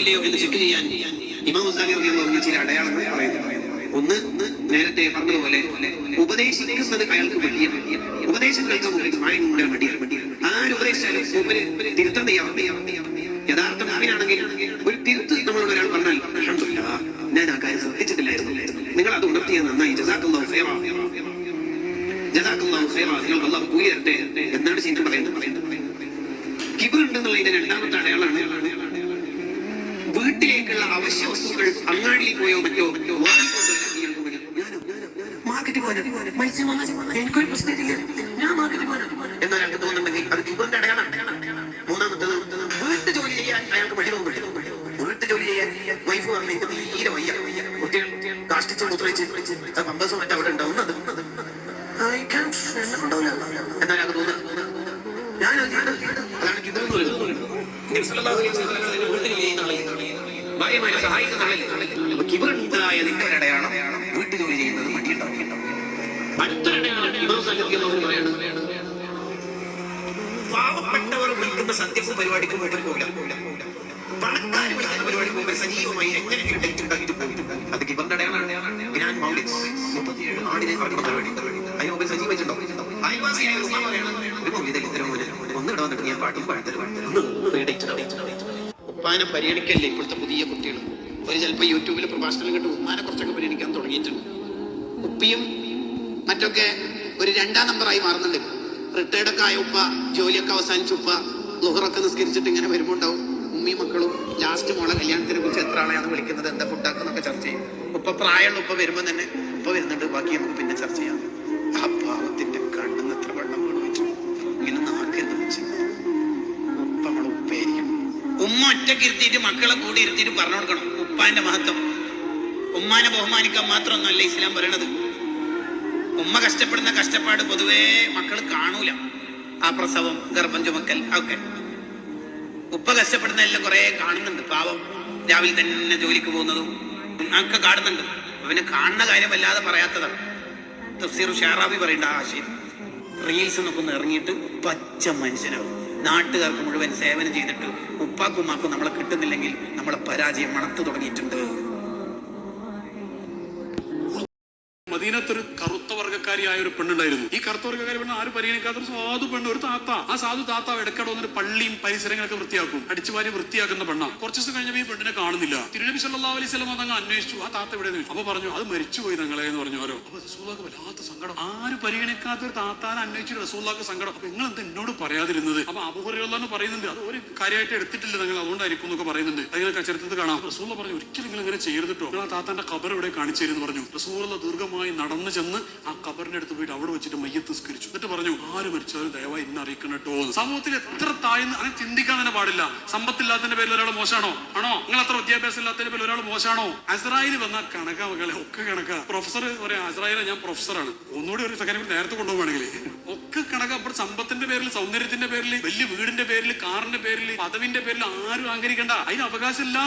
ഇല്ലയോ എന്ന് ചെക്ക് ചെയ്യാൻ ഇമാം മുസാലി റളിയല്ലാഹു ചില അടയാളങ്ങൾ പറയുന്നു ഒന്ന് നേരത്തെ പറഞ്ഞതുപോലെ ഉപദേശിക്കുന്നത് അയാൾക്ക് വലിയ ഉപദേശം കേൾക്കാൻ ഭയങ്കര മടിയാണ്. ആര് ഉപദേശിച്ചാലും മൂപ്പര് തിരുത്തം തയ്യാറാണ് യഥാർത്ഥ ഭാവിയാണെങ്കിൽ ഒരു തിരുത്ത് നമ്മളോട് ഒരാൾ പറഞ്ഞാൽ ഞാൻ ആ കാര്യം ശ്രദ്ധിച്ചിട്ടില്ലായിരുന്നു. നിങ്ങൾ അത് ഉണർത്തിയ നന്നായി. ജസാക്കുള്ള ജസാക്കുള്ള നിങ്ങൾക്ക് എന്നാണ് ശരിക്കും പറയുന്നത്. കിബർ ഉണ്ടെന്നുള്ളതിന്റെ രണ്ടാമത്തെ അടയാളാണ് വീട്ടിലേക്കുള്ള അവശ്യ വസ്തുക്കൾ അങ്ങാടിയിൽ പോയോ മറ്റോ മറ്റോ? മാർക്കറ്റിൽ പോകാനോ? മത്സ്യം? എനിക്കൊരു പ്രശ്നമില്ല. ഞാൻ ജോലി ചെയ്യാൻ ജോലി ചെയ്യാൻ വൈഫ് പറഞ്ഞു എനിക്ക് തീരെ വയ്യ കുട്ടികൾ കാഷ്ടിച്ച് മുദ്രയിച്ച് പമ്പസും മറ്റും അവിടെ ഉണ്ടാവും അത് I can't. എന്നെ കൊണ്ടുപോകില്ല. എന്നൊരാൾക്ക് തോന്നുന്നു ഞാൻ ഭാര്യമാരെ സഹായിക്കുന്ന ആളല്ലേ? അപ്പൊ കിബറുണ്ടായ നിന്റെ ഒരു അടയാളം വീട്ടു ജോലി ചെയ്യുന്നത് മടിയുണ്ടാവും അടുത്തൊരു അടയാളം ഇമാം സാലിഹ് റളിയല്ലാഹു അൻഹു പറയാണ് പാവപ്പെട്ടവർ വിൽക്കുന്ന സന്ധ്യക്കും പരിപാടിക്കും വീട്ടിൽ പോകില്ല പണക്കാർ വിളിക്കുന്ന പരിപാടിക്ക് മുമ്പ് സജീവമായി എങ്ങനെയെങ്കിലും ഡേറ്റ് ഉണ്ടാക്കിയിട്ട് പോകും അത് കിബറിന്റെ അടയാളാണ്. ഗ്രാൻഡ് മൗലിക്സ് മുപ്പത്തിയേഴ് ആടിനെ നടക്കുന്ന പരിപാടി. അതിന് മുമ്പ് സജീവിച്ചിട്ടുണ്ടോ അയൽവാസിയായ ഒരു മൗലിതയിൽ ഇത്തരം ഒന്ന് വന്നിട്ട് ഞാൻ പാട്ടും പാടത്തരും. ഉപ്പാനെ പരിഗണിക്കല്ലേ ഇപ്പോഴത്തെ പുതിയ കുട്ടികൾ? ഒരു ചിലപ്പോൾ യൂട്യൂബിൽ പ്രഭാഷണം കണ്ട് ഉമ്മാനെ കുറച്ചൊക്കെ പരിഗണിക്കാൻ തുടങ്ങിയിട്ടുണ്ട്. ഉപ്പിയും മറ്റൊക്കെ ഒരു രണ്ടാം നമ്പറായി മാറുന്നുണ്ട്. റിട്ടയർഡൊക്കെ ആയ ഉപ്പ ജോലിയൊക്കെ അവസാനിച്ച ഉപ്പ ലുഹറൊക്കെ നിസ്കരിച്ചിട്ട് ഇങ്ങനെ വരുമ്പോൾ ഉണ്ടാവും. ഉമ്മയും മക്കളും ലാസ്റ്റ് മോളെ കല്യാണത്തിനെ കുറിച്ച് എത്ര ആളെയാണ് വിളിക്കുന്നത് എന്താ ഫുഡാക്കുന്നൊക്കെ ചർച്ച ചെയ്യും. ഉപ്പ പ്രായമുള്ള ഉപ്പ വരുമ്പോൾ തന്നെ ഉപ്പ വരുന്നുണ്ട്. ബാക്കി നമുക്ക് പിന്നെ ചർച്ച ചെയ്യാം. ആ പാവത്തിന്റെ ഉമ്മ ഒറ്റയ്ക്ക് ഇരുത്തിയിട്ട് മക്കളെ കൂടി ഇരുത്തിയിട്ട് പറഞ്ഞു കൊടുക്കണം. ഉപ്പാന്റെ മഹത്വം. ഉമ്മാനെ ബഹുമാനിക്കാൻ മാത്രമൊന്നുമല്ല ഇസ്ലാം പറയണത്. ഉമ്മ കഷ്ടപ്പെടുന്ന കഷ്ടപ്പാട് പൊതുവേ മക്കൾ കാണൂല. ആ പ്രസവം ഗർഭം ചുമക്കൽ ഒക്കെ. ഉപ്പ കഷ്ടപ്പെടുന്ന എല്ലാം കുറെ കാണുന്നുണ്ട്. പാവം രാവിലെ തന്നെ ജോലിക്ക് പോകുന്നതും ഒക്കെ കാണുന്നുണ്ട്. അവന് കാണുന്ന കാര്യം വല്ലാതെ പറയാത്തതാണ്. തഫ്സീർ ഷാറാബി പറയേണ്ട ആശയം. റീൽസ് നോക്കുന്ന ഇറങ്ങിയിട്ട് പച്ച മനുഷ്യനാവും. നാട്ടുകാർക്ക് മുഴുവൻ സേവനം ചെയ്തിട്ട് ഉപ്പാക്കും ഉമ്മാക്കും നമ്മളെ കിട്ടുന്നില്ലെങ്കിൽ നമ്മളെ പരാജയം മണത്തു തുടങ്ങിയിട്ടുണ്ട്. മദീനത്തൊരു കറുത്ത വർഗക്കാരിയായ ഒരു പെണ്ണുണ്ടായിരുന്നു. ഈ കറുത്ത വർഗക്കാരി പെണ്ണ് ആരും പരിഗണിക്കാത്ത ഒരു സാധു പെണ്ണ് ഒരു താത്ത. ആ സാധു താത്ത ഇടക്കട വന്നൊരു പള്ളിയും പരിസരങ്ങളൊക്കെ വൃത്തിയാക്കും. അടിച്ചുവാരി വൃത്തിയാക്കുന്ന പെണ്ണ. കുറച്ച് ദിവസം കഴിഞ്ഞപ്പോൾ ഈ പെണ്ണിനെ കാണുന്നില്ല. തിരുനബി സല്ലാ അലൈഹി സ്വലം അതങ്ങ് അന്വേഷിച്ചു. ആ താത്ത ഇവിടെ അപ്പൊ പറഞ്ഞു അത് മരിച്ചുപോയി തങ്ങളെ എന്ന് പറഞ്ഞു ഓരോ. അപ്പൊ റസൂലാക്ക് വല്ലാത്ത സങ്കടം. ആരും പരിഗണിക്കാത്ത ഒരു താത്താനെ അന്വേഷിച്ചു റസൂലാക്ക് സങ്കടം. അപ്പൊ നിങ്ങൾ എന്താ എന്നോട് പറയാതിരുന്നത്? അപ്പൊ അബുഹുറന്ന് പറയുന്നുണ്ട്. അത് ഒരു കാര്യമായിട്ട് എടുത്തിട്ടില്ല നിങ്ങൾ. അതുകൊണ്ടായിരിക്കും എന്നൊക്കെ പറയുന്നുണ്ട്. അതിങ്ങനെ ചരിത്രത്തിൽ കാണാം. റസൂല പറഞ്ഞു ഒരിക്കലും ഇങ്ങനെ ചെയ്യരുത് കേട്ടോ നിങ്ങൾ ആ താത്താന്റെ ഖബർ ഇവിടെ കാണിച്ചു തരുമെന്ന് പറഞ്ഞു. റസൂല ദീർഘമായി നടന്നു ചെന്ന് ആ ഖബറിന്റെ അടുത്ത് പോയിട്ട് അവിടെ വെച്ചിട്ട് മയ്യത്ത് സ്കരിച്ചു എന്നിട്ട് പറഞ്ഞു ആര് മരിച്ചാലും ദയവായി ഇന്ന് അറിയിക്കണം കേട്ടോ സമൂഹത്തിൽ എത്ര താഴ്ന്ന് അങ്ങനെ ചിന്തിക്കാൻ തന്നെ പാടില്ല. സമ്പത്തില്ലാത്തതിന്റെ പേരിൽ ഒരാൾ മോശമാണോ? ആണോ? നിങ്ങൾ അത്ര വിദ്യാഭ്യാസം ഇല്ലാത്തതിന്റെ പേരിൽ ഒരാൾ മോശമാണോ? അസ്രായിൽ വന്ന കണക്ക മകളെ ഒക്കെ കണക്ക. പ്രൊഫസർ പറയാം അസ്രായേലെ ഞാൻ പ്രൊഫസറാണ്. ഒന്നുകൂടി ഒരു സെക്കൻഡ് നേരത്തെ കൊണ്ടുപോകുകയാണെങ്കിൽ ഒക്കെ കണക്ക. അപ്പോൾ സമ്പത്തിന്റെ പേരിൽ സൗന്ദര്യത്തിന്റെ പേരിൽ വലിയ വീടിന്റെ പേരിൽ കാറിന്റെ പേരിൽ പദവിന്റെ പേരിൽ ആരും ആഗ്രഹിക്കേണ്ട അതിന് അവകാശമില്ല